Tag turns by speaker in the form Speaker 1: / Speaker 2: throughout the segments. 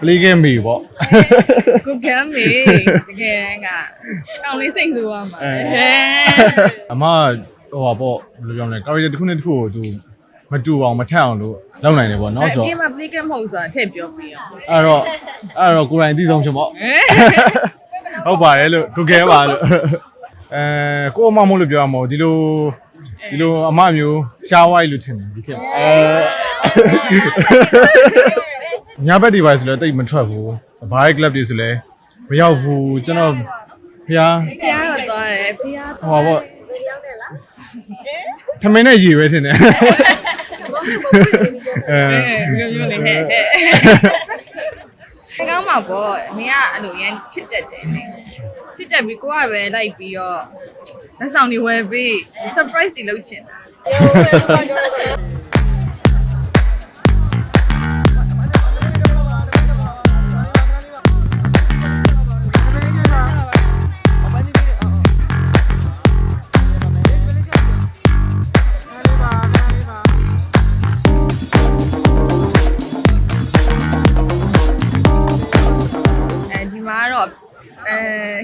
Speaker 1: ပလီကင်းမီပေါ့
Speaker 2: ကိုကမ်းမေတကယ်ကတောင်းလေးစိတ်ဆိုးရမှာ
Speaker 1: အဲ
Speaker 2: ဟဲ
Speaker 1: အမဟိုပါပေါ့ဘယ်လိုပြောမလဲကာရီတစ်ခုနဲ့တစ်ခုကိုသူမတူအောင်မထက်အောင်လို့လုပ်နိုင်တယ်ပေါ့နော်ဆို
Speaker 2: ဒီ
Speaker 1: တော့
Speaker 2: မှာ play game မဟုတ်ဆိုတာထည့်ပြောပြအောင်
Speaker 1: အဲ့တော့အဲ့တော့ကိုယ်တိုင်အသိဆုံးဖြစ်ပေါ့
Speaker 2: ဟဲ
Speaker 1: ဟုတ်ပါတယ်လို့ကိုကဲပါလို့အဲကိုအမမို့လို့ပြောရမို့ဒီလိုဒီလိုအမမျိုးရှားဝိုင်းလို့ထင်တယ်ဒီခေတ်မှာအဲ ညာဘက်ဒီဗိုက်ဆိုလည်းတိတ်မထွက်ဘူးဘားကလပ်တွေဆိုလည်းမရောက်ဘူးကျွန်တော်ဖျား
Speaker 2: ဖျားတော့သွားတယ်ဖျား
Speaker 1: ဟောပေါ့ထမင်းနဲ့ရေပဲထင်တယ်အဲ
Speaker 2: အဲပြောပြောနေဟဲ့ဟဲ့ကောင်းမှာပေါ့အမေကအဲ့လိုရန်ချစ်တတ်တယ်လေချစ်တတ်ပြီးကိုကပဲလိုက်ပြီးတော့လက်ဆောင်တွေဝယ်ပြီး surprise တွေလုပ်ချင်တာ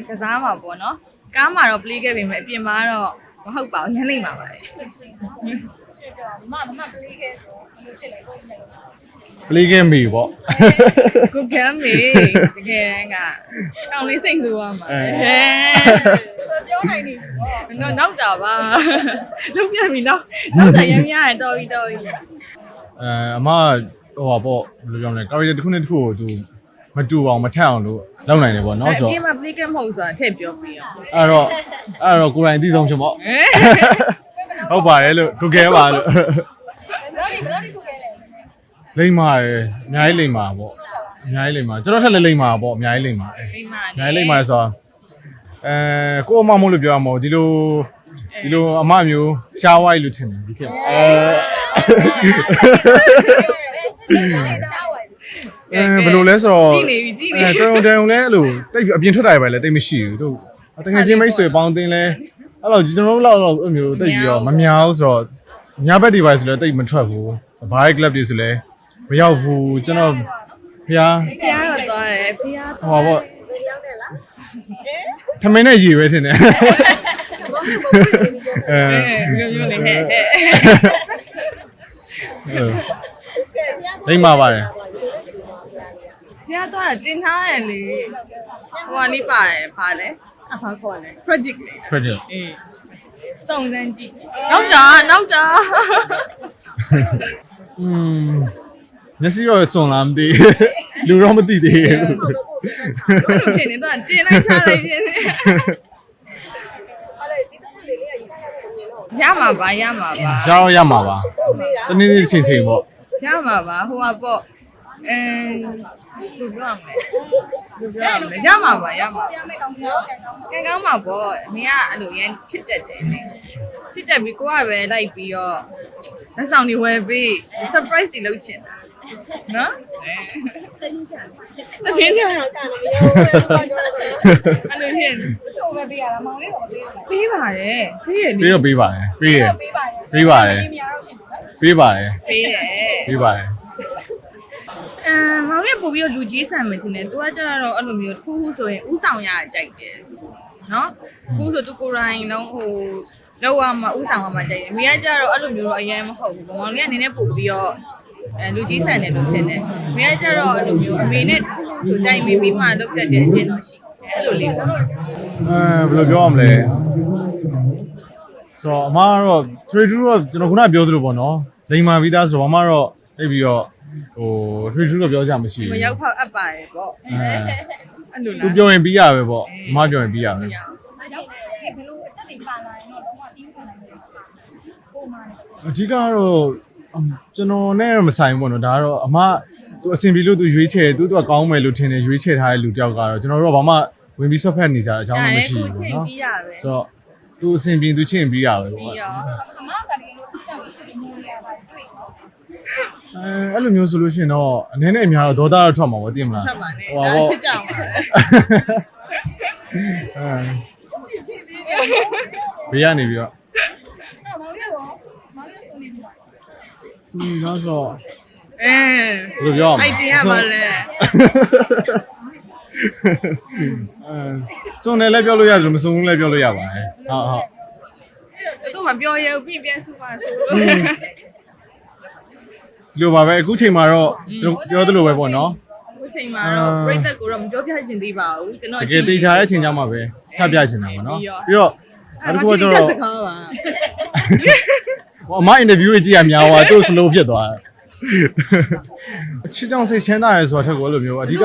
Speaker 2: ကစားမှာပေါ့နော်ကားမှာတော့ play ခဲ့ပေမဲ့အပြင်မှာတော့မဟုတ်ပါဘူးညနေမှာပါလေ
Speaker 1: ပလီကင်းမီပေါ့
Speaker 2: ကိုကမ်းမေတကယ်ကတောင်းလေးစိတ်ဆိုးရမှာ
Speaker 1: အဲ
Speaker 2: ဟဲပြောနိုင်နေတော့နောက်တာပါလုံးပြပြီနောက်နောက်တာရမ်းရရင်တော်ပြီတော်ပြီ
Speaker 1: အဲအမဟိုပါပေါ့ဘယ်လိုပြောမလဲကာရီတစ်ခုနဲ့တစ်ခုကိုသူ မတူအောင်မထက်အောင်လို့လုပ်နိုင်တယ်ပေါ့နော်ဆို
Speaker 2: ဒီ
Speaker 1: တော့
Speaker 2: မှာ play game မဟုတ်ဆိုတာထည့်ပြောပြအောင်
Speaker 1: အဲ့တော့အဲ့တော့ကိုယ်တိုင်အသိဆုံးဖြစ်ပေါ့
Speaker 2: ဟဲ
Speaker 1: ဟုတ်ပါတယ်လို့ကိုကဲပါလို့လိမ့်မာရယ်အများကြီးလိမ့်မာပေါ့အများကြီးလိမ့်မာကျွန်တော်ထက်လည်းလိမ့်မာပေါ့အများကြီးလိမ့်မာအဲ
Speaker 2: မိမ
Speaker 1: အများကြီးလိမ့်မာဆိုတော့အဲကိုအမမို့လို့ပြောရမို့ဒီလိုဒီလိုအမမျိုးရှားဝိုင်းလို့ထင်တယ်ဒီခေတ်မှာအဲ အဲဘယ်လိုလဲဆိုတော့
Speaker 2: ကြည့်နေပြီကြည့်နေ
Speaker 1: အဲတုံတုံလဲအဲ့လိုတိတ်ပြီးအပြင်ထွက်တာပဲလေတိတ်မရှိဘူးသူတကယ်ချင်းမိတ်ဆွေပေါင်းတင်လဲအဲ့လိုကျွန်တော်တို့လောက်တော့အဲ့မျိုးတိတ်ပြီးတော့မများဘူးဆိုတော့ညာဘက်ဒီဗိုက်ဆိုလဲတိတ်မထွက်ဘူးဘားကလပ်တွေဆိုလဲမရောက်ဘူးကျွန်တော်ဖျား
Speaker 2: ဖျားတော့သွားတယ်ဖျား
Speaker 1: ဟောပေါ့ထမင်းနဲ့ရေပဲထင်တယ်အဲ
Speaker 2: အဲပြောပြောနေဟဲ့ဟဲ့
Speaker 1: လိမ့်ပါပါတယ်
Speaker 2: ဖျားသွားတာတင်ထားရလေဟိုကနေပါတယ်ဖားလဲအဖားခေါ်လဲ project လေ
Speaker 1: credit
Speaker 2: အေးစုံစမ်းကြည့်နောက်တာနောက်တာ
Speaker 1: อืมမျက်စိတော့စွန်လားမသိလူတော့မသိသေးဘူး
Speaker 2: ဘယ်လိုထင်နေတော့တင်လိုက်ချလိုက်ပြင်းနေရမှာပါရမှာပါ
Speaker 1: ရတော့ရမှာပါတနေ့နေ့ချင်းချင်းပေါ့
Speaker 2: ရမှာပါဟိုကပေါ့ အဲဘယ်ပြောရမလဲဘယ်ပြောရမလဲရမှာပါရမှာကဲကောင်းမှာပေါ့အမေကအဲ့လိုရန်ချစ်တတ်တယ်လေချစ်တတ်ပြီးကိုကပဲလိုက်ပြီးတော့လက်ဆောင်တွေဝယ်ပြီး surprise တွေလုပ်ချင်တာနော်တကယ်ချင်တာအဲ့လိုဖြစ်ပေးပါတယ်ပေးရ
Speaker 1: ပေး
Speaker 2: လေ
Speaker 1: တော့ပေးပါတယ်ပေးရပေးပါတယ်ပေးပါတယ်
Speaker 2: ပေးတယ်
Speaker 1: ပေးပါတယ်
Speaker 2: အမ်မောင်ရဲ့ပို့ပြီးတော့လူကြီးဆန်မယ်ထင်တယ်။ तू ကကျတော့အဲ့လိုမျိုးတစ်ခုခုဆိုရင်ဥဆောင်ရကြိုက်တယ်။နော်။ခုဆို तू ကိုယ်တိုင်လုံးဟိုလောက်ရမှာဥဆောင်ရမှာကြိုက်တယ်။မိကကျတော့အဲ့လိုမျိုးတော့အရင်မဟုတ်ဘူး။မောင်လေးကနည်းနည်းပို့ပြီးတော့အဲလူကြီးဆန်တယ်လို့ထင်တယ်။မိကကျတော့အဲ့လိုမျိုးအမေနဲ့တစ်ခုခုဆိုတိုင်ပြီးပြီးမှလုပ်တတ်တဲ့အချင်းတော့ရှိတယ်။အဲ့လိုလေးပေါ့
Speaker 1: အဲဘယ်လိုပြောရမလဲဆိုတော့အမကတော့ trade through တော့ကျွန်တော်ခုနပြောသလိုပေါ့နော်လိန်မာပြီးသားဆိုတော့အမတော့အိပ်ပြီးတော့ ဟို trade through တော့ပြောကြမရှိ။
Speaker 2: မ
Speaker 1: ဘူး
Speaker 2: ရောက်ဖောက်အပ်ပါတယ်ပေါ့
Speaker 1: အဲ။
Speaker 2: အဲ့လို
Speaker 1: သူ
Speaker 2: လား
Speaker 1: ပြောရင်ပြီးရပဲပေါ့အမပြောရင်ပြီးရပဲ။အဓိကကတော့အမ်ကျွန်တော်နဲ့တော့မဆိုင်ဘူးပေါ့နော်ဒါကတော့အမသူအဆင်ပြေလို့သူရွေးချယ်သူသူကကောင်းမယ်လို့ထင်တယ်ရွေးချယ်ထားတဲ့လူတယောက်ကတော့ကျွန်တော်တို့ကဘာမှဝင်ပြီးဆွတ်ဖက်နေကြတဲ့အကြောင်းတော့မရှိဘူး
Speaker 2: ချင်း
Speaker 1: ပေါ့နော်
Speaker 2: ပြီးရပဲ
Speaker 1: ဆိုတော့သူအဆင်ပြေသူချင်းပြီးရပဲပေါ့
Speaker 2: ပြီးရော
Speaker 1: အဲ အဲ့လိုမျိုးဆိုလို့ရှိရင်တော့အနေနဲ့အများတော့ဒေါသတော့ထွက်မှာပေါ့သိမလား
Speaker 2: ထပ်ပါနဲ့
Speaker 1: ဟိုပါ
Speaker 2: ဒါ
Speaker 1: ပေါ့
Speaker 2: ချစ်ကြအောင်ပါ
Speaker 1: အဲဘေးကနေပြီးတော့ဒီတော့ဆို
Speaker 2: အဲအဲ
Speaker 1: ဘယ်လိုပြောရမလဲ
Speaker 2: အိုက်တင်ရပါလဲ
Speaker 1: အဲစုံတယ်လည်းပြောလို့ရတယ်မစုံဘူးလည်းပြောလို့ရပါတယ်ဟုတ်ဟုတ်
Speaker 2: သူ့မပြောရဘူးပြင်ပြန်စုပါဆို
Speaker 1: ဒီလိုပါပဲအခုချိန်မှာတော့ပြောသလိုပဲပေါ့နော်
Speaker 2: အခုချိန်မှာတော့ပြိသက်ကိုတော့မပြောပြချင်သေးပါဘူးကျွန်တော်
Speaker 1: တကယ်တေချာတဲ့အချိန်ကြမှာပဲချပြချင်တာပေါ့နော်ပြီးတော့
Speaker 2: အဲ့
Speaker 1: နောက်တစ်
Speaker 2: ဒါ
Speaker 1: ခုက
Speaker 2: က
Speaker 1: ကျ
Speaker 2: ကျ
Speaker 1: တော့
Speaker 2: တော့စကားပါ
Speaker 1: ဟိုအမအင်တာဗျူးတွေကြည့်ရများသွားသူ့ flow ဖြစ်သွားတယ်အချစ်ကြောင့်စိတ်ချမ်းသာရဲဆိုတာထက်ကိုအဲ့လိုမျိုးအဓိက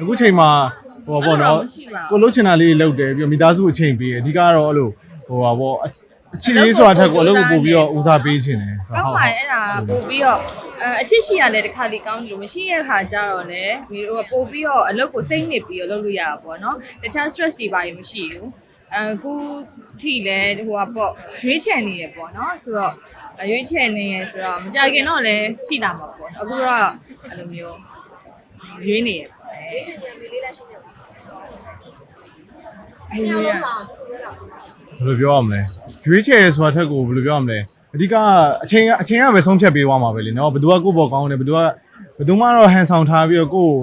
Speaker 1: အခုချိန်မှာဟိုပါပေါ့နော်ကိုလှုပ်ချင်တာလေးလုပ်တယ်ပြီးတော့မိသားစုအချိန်ပေးတယ်အဓိကတော့အဲ့လိုဟိုပါပေါ့ အချစ်လေးဆိုတာထက်ကိုအလုပ်ကိုပို့ပြီးတော့ဦးစားပေးခြင်းတယ်ဆို
Speaker 2: ကော
Speaker 1: တော့
Speaker 2: င်းပါရဲ့အဲ့ဒါပို့ပြီးတော့အဲအချစ်ရှိရလဲတခါလေကောင်းတယ်လို့မရှိရဲ့ခါကျတော့လေဒီလိုပို့ပြီးတော့အလုပ်ကိုစိတ်နစ်ပြီးတော့လုပ်လို့ရတာပေါ့နော်တခြား stress တွေပါရင်မရှိဘူးအခုထိလဲဟိုကပေါ့ရွေးချယ်နေရပေါ့နော်ဆိုတော့ရွေးချယ်နေရဆိုတော့မကြခင်တော့လည်းရှိလာမှာပေါ့အခုတော့အဲ့လိုမျိုးရွေးနေရပေါ့ရွေးချယ်ချင်လေးလေးရှိတယ်အဲ့လိုရ
Speaker 1: ဘယ်လိုပြောရမလဲ ရွေးချယ်ဆိုတာထက်ကိုဘယ်လိုပြောရမလဲအဓိကအချိန်ကအချိန်ကပဲဆုံးဖြတ်ပေးသွားမှာပဲလေနော်ဘယ်သူကကိုယ့်ဘောကောင်းတယ်ဘယ်သူကဘယ်သူမှတော့ဟန်ဆောင်ထားပြီးတော့ကိုယ့်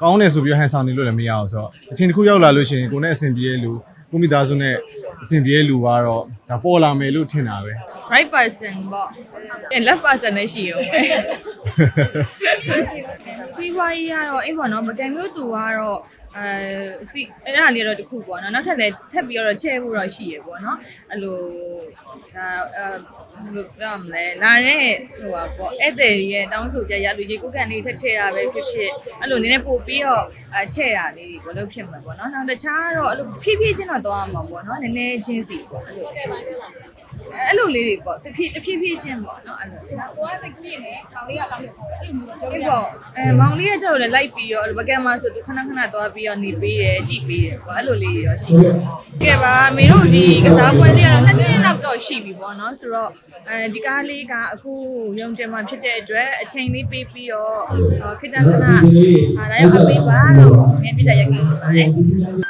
Speaker 1: ကိုကောင်းတယ်ဆိုပြီးတော့ဟန်ဆောင်နေလို့လည်းမရအောင်ဆိုတော့အချိန်တစ်ခုရောက်လာလို့ရှိရင်ကိုယ်နဲ့အဆင်ပြေတဲ့လူကိုမိသားစုနဲ့အဆင်ပြေတဲ့လူကတော့ဒါပေါ်လာမယ်လို့ထင်တာပဲ
Speaker 2: right person ပေါ့အဲ left person လည်းရှိရောစီးပွားရေးကတော့အဲ့ပေါ့နော်မတန်မျိုးသူကတော့ အဲစီအဲ့ဒါလေးတော့တခုပေါ့နော်နောက်ထပ်လည်းထပ်ပြီးတော့ချဲဖို့တော့ရှိရပေါ့နော်အဲ့လိုဒါအဲဘယ်လိုပြောမလဲလာတဲ့ဟိုပါပေါ့ဧည့်သည်ရဲ့တောင်းဆိုချက်ရလူကြီးကိုကန်လေးထက်ချဲရပဲဖြစ်ဖြစ်အဲ့လိုနည်းနည်းပို့ပြီးတော့အဲချဲရလေးဘယ်လိုဖြစ်မှာပေါ့နော်နောက်တခြားတော့အဲ့လိုဖြည်းဖြည်းချင်းတော့သွားမှာပေါ့နော်နည်းနည်းချင်းစီပေါ့အဲ့လို အဲ့လိုလေးတွေပေါ့တဖြည်းတဖြည်းဖြည်းချင်းပေါ့နော်အဲ့လို
Speaker 3: ကိုကစိတ်ကြီးနေခေါင်းလေးကကောင်းတယ်အဲ့လိုမျိုးပြော
Speaker 2: ဒီ
Speaker 3: ပြရ
Speaker 2: ပေါ့အဲမောင်လေးကကျတော့လည်းလိုက်ပြီးရောဘကံမှာဆိုသူခဏခဏသွားပြီးတော့နေပေးတယ်ကြည့်ပေးတယ်ပေါ့အဲ့လိုလေးတွေရောရှိတယ်ကဲပါမေတို့ဒီကစားပွဲလေးကတော့နှစ်နှစ်လောက်တော့ရှိပြီပေါ့နော်ဆိုတော့အဲဒီကားလေးကအခုရုံတင်မှာဖြစ်တဲ့အတွက်အချိန်လေးပေးပြီးတော့ခိတ္တခဏအားလာရောက်အပေးပါလို့မြင်ပြတဲ့ရက်ကြီးရှိပါတယ်